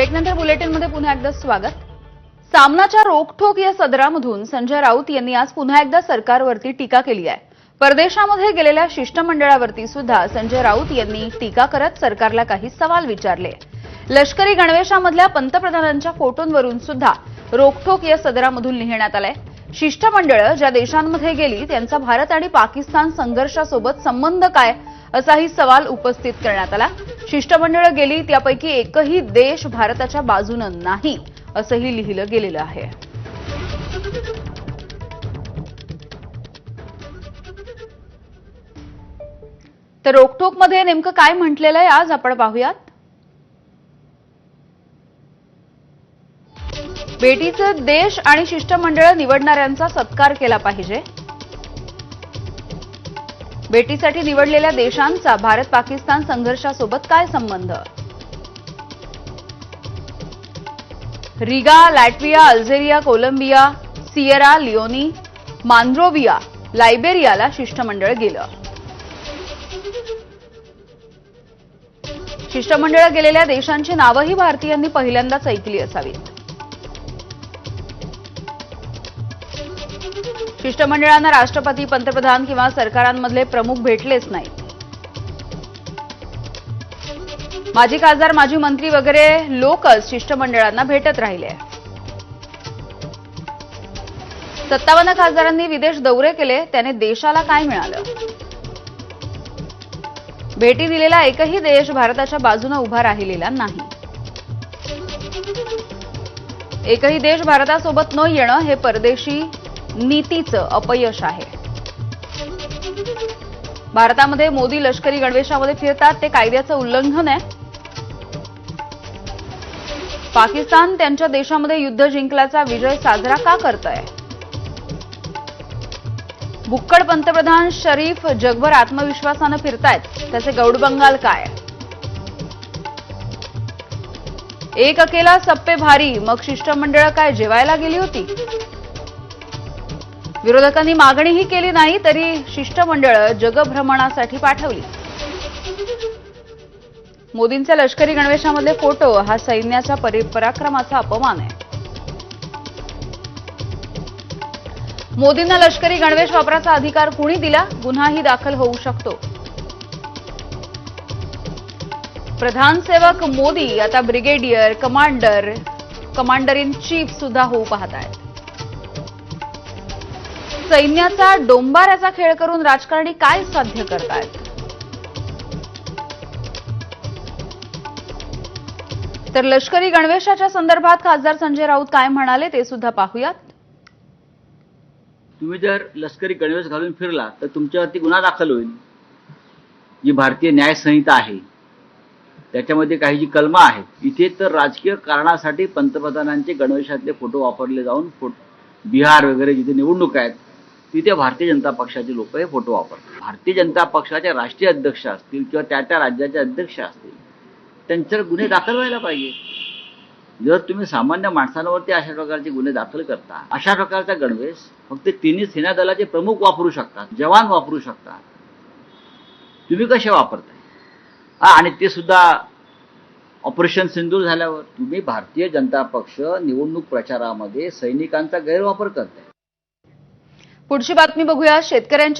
ब्रेकनंतर बुलेटिनमध्ये पुन्हा एकदा स्वागत. सामनाच्या रोखठोक या सदरामधून संजय राऊत यांनी आज पुन्हा एकदा सरकारवरती टीका केली आहे. परदेशामध्ये गेलेल्या शिष्टमंडळावरती सुद्धा संजय राऊत यांनी टीका करत सरकारला काही सवाल विचारले. लष्करी गणवेशामधल्या पंतप्रधानांच्या फोटोंवरून सुद्धा रोखठोक या सदरामधून लिहिण्यात आलंय. शिष्टमंडळं ज्या देशांमध्ये गेली त्यांचा भारत आणि पाकिस्तान संघर्षासोबत संबंध काय? असाही सवाल उपस्थित करण्यात आला. शिष्टमंडळं गेली त्यापैकी एकही देश भारताच्या बाजूनं नाही असंही लिहिलं गेलेलं आहे. तर रोकटोकमध्ये नेमकं काय म्हटलेलं आहे आज आपण पाहूयात. भेटीचं देश आणि शिष्टमंडळ निवडणाऱ्यांचा सत्कार केला पाहिजे. भेटीसाठी निवडलेल्या देशांचा भारत पाकिस्तान संघर्षासोबत काय संबंध? Riga Latvia Algeria Colombia Sierra Leone Monrovia लायबेरियाला शिष्टमंडळ गेलं. शिष्टमंडळ गेलेल्या देशांची नावंही भारतीयांनी पहिल्यांदाच ऐकली असावीत. शिष्टमंडळांना राष्ट्रपती पंतप्रधान किंवा सरकारांमधले प्रमुख भेटलेच नाहीत. माजी खासदार माजी मंत्री वगैरे लोकच शिष्टमंडळांना भेटत राहिले. सत्तावन्न खासदारांनी विदेश दौरे केले त्याने देशाला काय मिळालं? भेटी दिलेला एकही देश भारताच्या बाजूने उभा राहिलेला नाही. एकही देश भारतासोबत न येणं हे परदेशी नीतीचं अपयश आहे. भारतामध्ये मोदी लष्करी गणवेशामध्ये फिरतात ते कायद्याचं उल्लंघन आहे. पाकिस्तान त्यांच्या देशामध्ये युद्ध जिंकल्याचा विजय साजरा का करत आहे बुक्कड पंतप्रधान शरीफ जगभर आत्मविश्वासानं फिरतायत. त्याचे गौडबंगाल काय? एक अकेला सप्पे भारी मग शिष्टमंडळ काय जेवायला गेली होती? विरोधकांनी मागणीही केली नाही तरी शिष्टमंडळ जगभ्रमणासाठी पाठवली. मोदींच्या लष्करी गणवेशामधले फोटो हा सैन्याच्या पराक्रमाचा अपमान आहे. मोदींना लष्करी गणवेश वापराचा अधिकार कुणी दिला? गुन्हाही दाखल होऊ शकतो. प्रधान सेवक मोदी आता brigadier commander commander in chief सुद्धा होऊ पाहत आहेत. सैन्याचा डोंबाऱ्याचा खेळ करून राजकारणी काय साध्य करतायत? तर लष्करी गणवेशाच्या संदर्भात खासदार संजय राऊत काय म्हणाले ते सुद्धा पाहूयात. तुम्ही जर लष्करी गणवेश घालून फिरला तर तुमच्यावरती गुन्हा दाखल होईल. जी भारतीय न्याय संहिता आहे त्याच्यामध्ये काही जी कलमं आहेत इथे तर राजकीय कारणासाठी पंतप्रधानांचे गणवेशातले फोटो वापरले जाऊन फोटो बिहार वगैरे जिथे निवडणूक आहेत तिथे भारतीय जनता पक्षाचे लोक हे फोटो वापरतात. भारतीय जनता पक्षाचे राष्ट्रीय अध्यक्ष असतील किंवा त्या त्या राज्याचे अध्यक्ष असतील त्यांच्यावर गुन्हे दाखल व्हायला पाहिजे. जर तुम्ही सामान्य माणसांवरती अशा प्रकारचे गुन्हे दाखल करता अशा प्रकारचा गणवेश फक्त तिन्ही सेना दलाचे प्रमुख वापरू शकतात जवान वापरू शकतात. तुम्ही कसे वापरताय? आणि ते सुद्धा ऑपरेशन सिंदूर झाल्यावर तुम्ही भारतीय जनता पक्ष निवडणूक प्रचारामध्ये सैनिकांचा गैरवापर करताय. पुढची बातमी बघूया. शेतकऱ्यांच्या